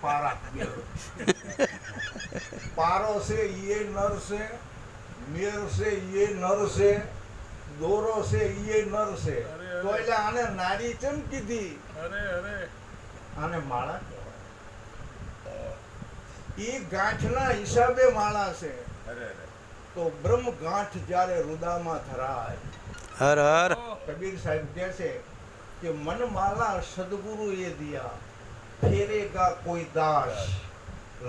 પારા પારો છે એ નર છે મેર છે એ નર છે દોરો છે એ નર છે. તો એટલે આને નારી કેમ કીધી? અરે અરે. આને માળા કહેવાય. ઈ ગાંઠના હિસાબે માળા છે. અરે અરે. તો બ્રહ્મ ગાંઠ જ્યારે રુદામાં ધરાય. હર હર. કબીર સાહેબ કહે છે કે મન માલા સદગુરુ એ દિયા. ફેરેગા કોઈ દાસ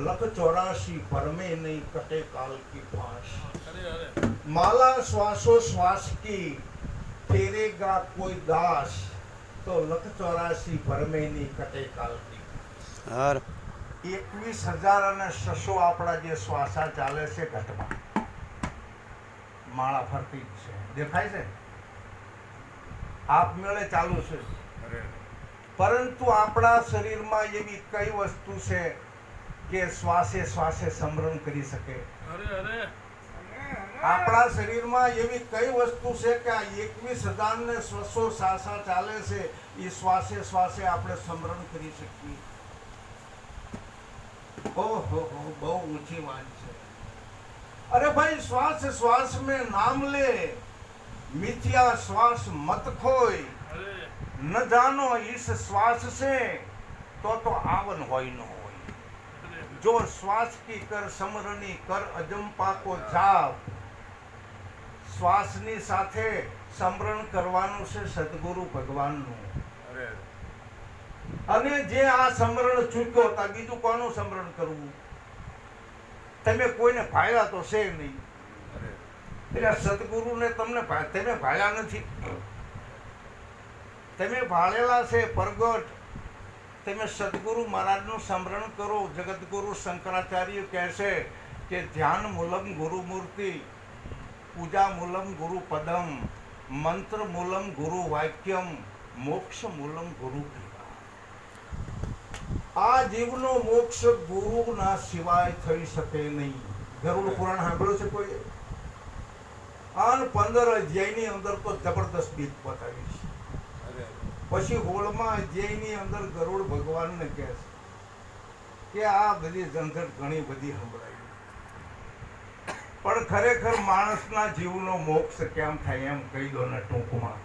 લખ चौरासी पर में કટે કાલ काल की फांस माला માલા શ્વાસો શ્વાસ કી. ફેરેગા કોઈ દાસ. તો લખ पर में નહીં કટે काल की હર. એકવીસ હજાર અને છસો આપણા જે શ્વાસા ચાલે છે ઘટમાં. માળા ફરતી જ છે. દેખાય છે? આપમેળે ચાલુ છે. અરે. પરંતુ આપણા શરીરમાં એવી કઈ વસ્તુ છે કે શ્વાસે શ્વાસે સમરણ કરી શકે? આપણા શરીરમાં એવી કઈ વસ્તુ છે કે આ એકવીસ હજાર ને શ્વસો સાસા ચાલે છે એ શ્વાસે શ્વાસે આપણે સમરણ કરી શકીએ? ઓહો બહુ ઊંચી વાત છે. અરે ભાઈ શ્વાસ શ્વાસ મેં નામ લે. મિથ્યા શ્વાસ મત ખોય. ન જાનો ઈશ શ્વાસ છે, તો તો આવન હોય ન હોય. જો શ્વાસ કી કર સમરની કર અજંપા કો જાવ. શ્વાસની સાથે સમરણ કરવાનું છે સદગુરુ ભગવાનનું. અને જે આ સમરણ ચૂક્યો હતા બીજું કોનું સમરણ કરવું? તમે કોઈને ભાયા તો છે નહીં. એટલે સદગુરુને તમને તેને ભાયા નથી. તમે ભાળેલા છે પરગટ, તમે સદગુરુ મહારાજનું સ્મરણ કરો. જગતગુરુ શંકરાચાર્ય કહે છે કે ધ્યાન મૂલમ ગુરુ મૂર્તિ, પૂજા મૂલમ ગુરુ પદમ, મંત્ર મૂલમ ગુરુ વાક્યમ, મોક્ષ મૂલમ ગુરુ આ જીવનો મોક્ષ ગુરુના સિવાય થઈ શકે નહીં. ગરુડ પુરાણ સાંભળ્યું છે કોઈ? આન પંદર અધ્યાયની અંદર તો જબરદસ્ત બીજ બતાવી છે પછી હોળમાં અધ્યાયની અંદર ગરુડ ભગવાનને કહે છે કે આ બધી ઝંઝટ ઘણી બધી સંભળાય પણ ખરેખર માણસના જીવનો મોક્ષ કેમ થાય એમ કહી દો ને ટૂંકમાં.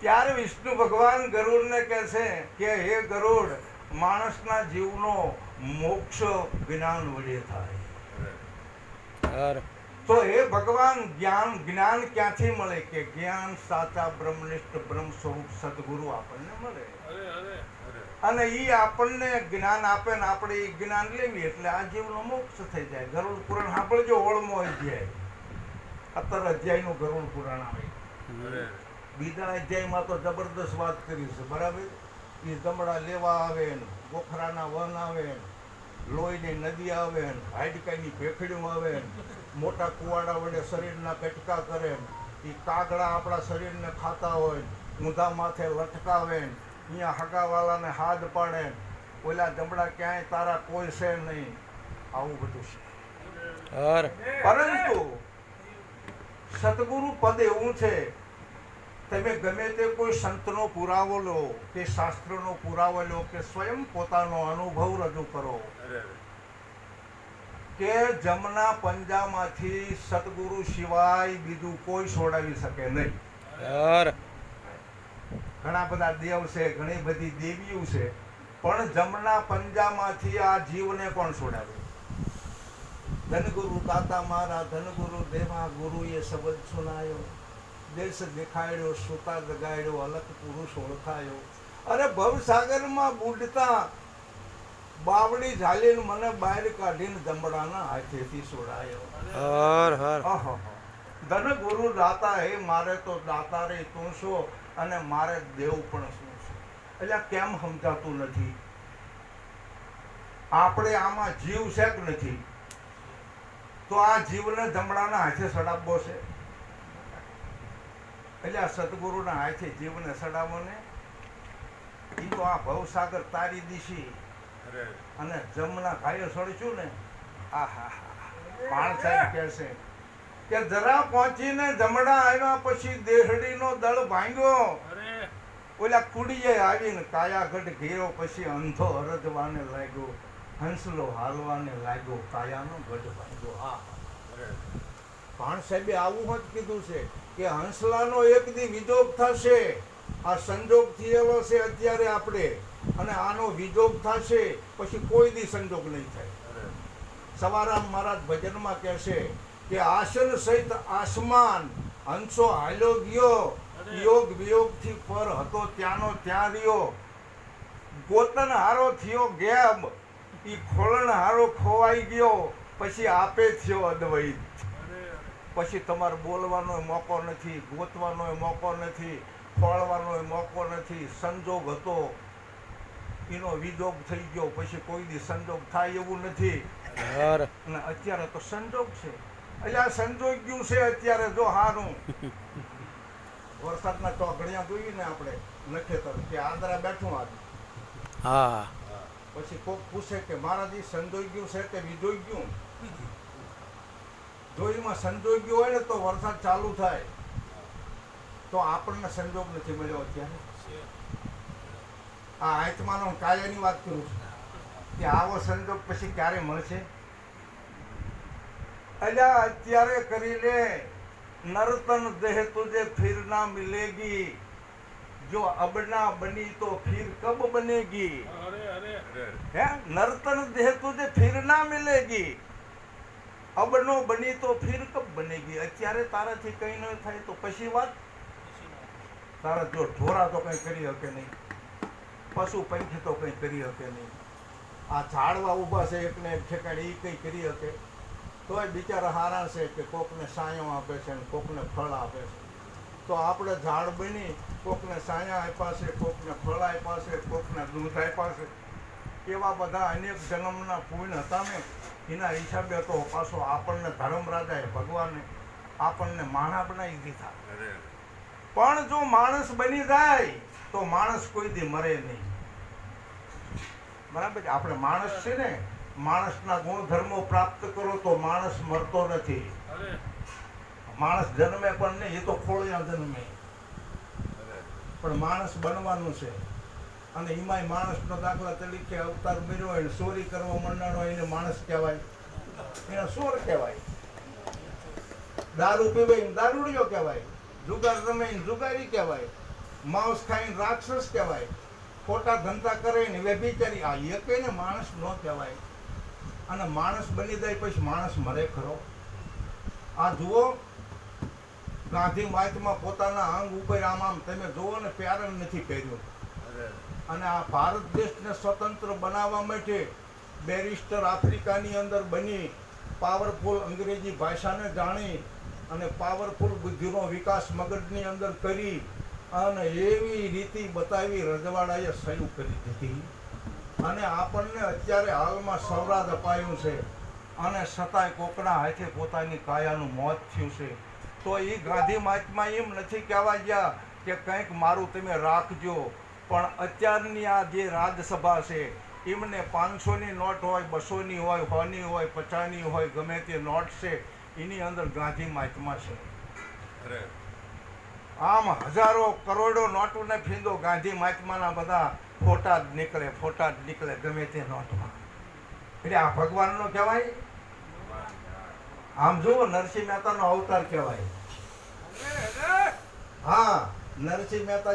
ત્યારે વિષ્ણુ ભગવાન ગરુડને કહે છે કે હે ગરુડ, માણસના જીવનો મોક્ષ જ્ઞાન વડે થાય. તો એ ભગવાન જ્ઞાન જ્ઞાન ક્યાંથી મળે કે જ્ઞાન સાચા બ્રહ્મનિષ્ઠ બ્રહ્મ સ્વરૂપ સદગુરુ આપણને મળે? અને એ આપણને જ્ઞાન આપે ને આપણે એ જ્ઞાન લેવી એટલે આ જીવનો મોક્ષ થઈ જાય. ગરુડ પુરાણ સાંભળજો ઓળમો અધ્યાય. સત્તર અધ્યાયનું ગરુડ પુરાણ આવે. બીજા અધ્યાયમાં તો જબરદસ્ત વાત કરી છે બરાબર? એ દમડા લેવા આવે ને ગોખરાના વન આવે ને લોહીની નદી આવે ને હાડકાની ભેખડીઓ આવે ને મોટા કુવાડા વડે શરીરના કટકા કરે એ કાગડા આપણા શરીરને ખાતા હોય ઊંધા માથે લટકાવે અહીંયા હગાવાલાને હાથ પાડે ઓલા જમડા ક્યાંય તારા કોઈ છે નહીં. આવું બધું છે. પરંતુ સદગુરુ પદ એવું છે તમે ગમે તે કોઈ સંતનો પુરાવો લો કે શાસ્ત્રનો પુરાવો લો કે સ્વયં પોતાનો અનુભવ રજૂ કરો. કે જમના પંજામાંથી સદગુરુ સિવાય બીજું કોઈ છોડાવી શકે નહીં. ઘણા બધા દેવ છે ઘણી બધી દેવીઓ છે પણ જમના પંજામાંથી આ જીવને કોણ છોડાવે? ધનગુરુ તાતા મારા ધનગુરુ દેવા ગુરુએ શબ્દ સુનાયો. દેશ દેખાડ્યો શ્રોતા જગાડ્યો અલગ પુરુષ ઓળખાયો. અરે ભવસાગરમાં બુડતા બાવડી ઝાલીને મને બહાર કાઢીને જમડાના હાથેથી છોડાયો હર હર. ધન ગુરુ દાતા હે મારે તો દાતા રે તું છો? અને મારે દેવ પણ શું છે? એટલે કેમ સમજાતું નથી? આપણે આમાં જીવ છે કે નથી? તો આ જીવને જમણાના હાથે સડાવવો છે? એટલે આ સદગુરુના હાથે જીવને સડાવો ને એ તો આ ભવસાગર તારી દીશી. અને જમના ભાઈઓ સડશું ને આ હા સાહેબ છે કે જરા પહોંચીને જમડા આવ્યા પછી દેહડીનો દળ ભાંગ્યો. ઓલા કુડીએ આવીને કાયાગઢ ઘેરો પછી અંધો હરદવાને લાગ્યો હંસલો હાલવાને લાગ્યો કાયાનો ગઢ ભાંગ્યો. અરે. ભાણ સાહેબે આવું જ કીધું છે કે હંસલાનો એક દી વિજોગ થશે. આ સંજોગ થયેલો છે અત્યારે આપણે. અને આનો વિજોગ થશે પછી કોઈ દી સંજોગ નહીં થાય. સવારામ મહારાજ ભજનમાં કહેશે કે આસન સહિત આસમાન હંસો હાલ્યો ગયો યોગ વિયોગથી પર હતો ત્યાંનો ત્યાં રહ્યો. ગોતન હારો થયો ગેબ ઈ ખોલણ હારો ખોવાઈ ગયો પછી આપે થયો અદ્વૈત. પછી તમારે બોલવાનો મોકો નથી ગોતવાનો મોકો નથી ખોળવાનો મોકો નથી સંજોગ હતો. એનો વિજોગ થઈ ગયો પછી કોઈ દી સંજોગ થાય એવું નથી. અને અત્યારે તો સંજોગ છે. એટલે આ સંજોગ ગયું છે અત્યારે જો હારું વરસાદના ચોકડિયા જોઈએ ને આપણે નખેતર કે આંધ્રા બેઠું આજે. હા. પછી કોક પૂછે કે મહારાજી સંજોઈ ગયું છે કે વિજોઈ ગયું જોઈમાં સંજોઈ ગયું હોય ને તો વરસાદ ચાલુ થાય. તો આપણને સંજોગ નથી મળ્યો અત્યારે. આ આત્માનો કાર્યની વાત કરું છું કે આવો સંજોગ પછી ક્યારે મળશે? અલ્યા અત્યારે કરી લે નર્તન દેહ તુજે ફિર ના મિલેગી. જો અબના બની તો ફિર કબ બનેગી? અરે અરે. અરે હે? નર્તન દેહ તુજે ફિર ના મિલેગી. અબનો બની તો ફિર કબ બનેગી? અત્યારે તારાથી કંઈ ન થાય તો પછી વાત? તારા જો ઢોરા તો કંઈ કરી શકે નહીં. પશુ પંખી તો કંઈ કરી શકે નહીં. આ ઝાડવા ઊભા છે એકને એક ઠેકાણે એ કંઈ કરી શકે. તોય બિચારા હારા છે કે કોકને સાયો આપે છે ને કોકને ફળ આપે છે. તો આપણે ઝાડ બની કોકને સાયા આપ્યા છે કોકને ફળ આપ્યા છે કોકને દૂધ આપ્યા છે. એવા બધા અનેક જન્મના પુણ્ય હતા ને એના હિસાબે તો પાછો આપણને ધર્મરાજાએ ભગવાને આપણને માણા બનાવી દીધા. પણ જો માણસ બની જાય તો માણસ કોઈ દી મરે નહીં. બરાબર આપણે માણસ છે ને, માણસના ગુણધર્મો પ્રાપ્ત કરો તો માણસ મરતો નથી. માણસ જન્મે પણ નહીં, એ તો ખોળિયા જન્મે. પણ માણસ બનવાનું છે. અને એમાંય માણસનો દાખલા તરીકે અવતાર મેળવ્યો એને ચોરી કરવા મંડાણો એને માણસ કહેવાય. એને સોર કહેવાય. દારૂ પીવે દારૂડિયો કહેવાય. જુગાર રમે જુગારી કહેવાય. માંસ ખાઈને રાક્ષસ કહેવાય. ખોટા ધંધા કરે ને વ્યભિચારી આ એક ને માણસ ન કહેવાય. અને માણસ બની જાય પછી માણસ મરે ખરો. આ જુઓ ગાંધી માર્ચમાં પોતાના અંગ ઉપર આમ આમ તમે જુઓ ને પ્યારણ નથી પહેર્યું. અને આ ભારત દેશને સ્વતંત્ર બનાવવા માટે બેરિસ્ટર આફ્રિકાની અંદર બની પાવરફુલ અંગ્રેજી ભાષાને જાણી અને પાવરફુલ બુદ્ધિનો વિકાસ મગજની અંદર કરી અને એવી રીતિ બતાવી રજવાડાએ શરૂ કરી દીધી. અને આપણને અત્યારે હાલમાં સૌરાજ અપાયું છે અને છતાંય કોકના હાથે પોતાની કાયાનું મોત થયું છે. તો એ ગાંધી મહાત્મા એમ નથી કહેવા ગયા કે કંઈક મારું તમે રાખજો, પણ અત્યારની આ જે રાજસભા છે, એમને પાંચસોની નોટ હોય, બસોની હોય, હોની હોય પચાસની હોય, ગમે તે નોટ છે, એની અંદર ગાંધી મહાત્મા છે. અરે આમ હજારો કરોડો નોટોને ફીંદો ગાંધી મહાત્માના બધા ફોટા જ નીકળે, ફોટા જ નીકળે ગમે તે નોટમાં. એટલે આ ભગવાનનો કહેવાય? આમ જુઓ, નરસિંહ મહેતાનો અવતાર કહેવાય. હા, નરસિંહ મહેતા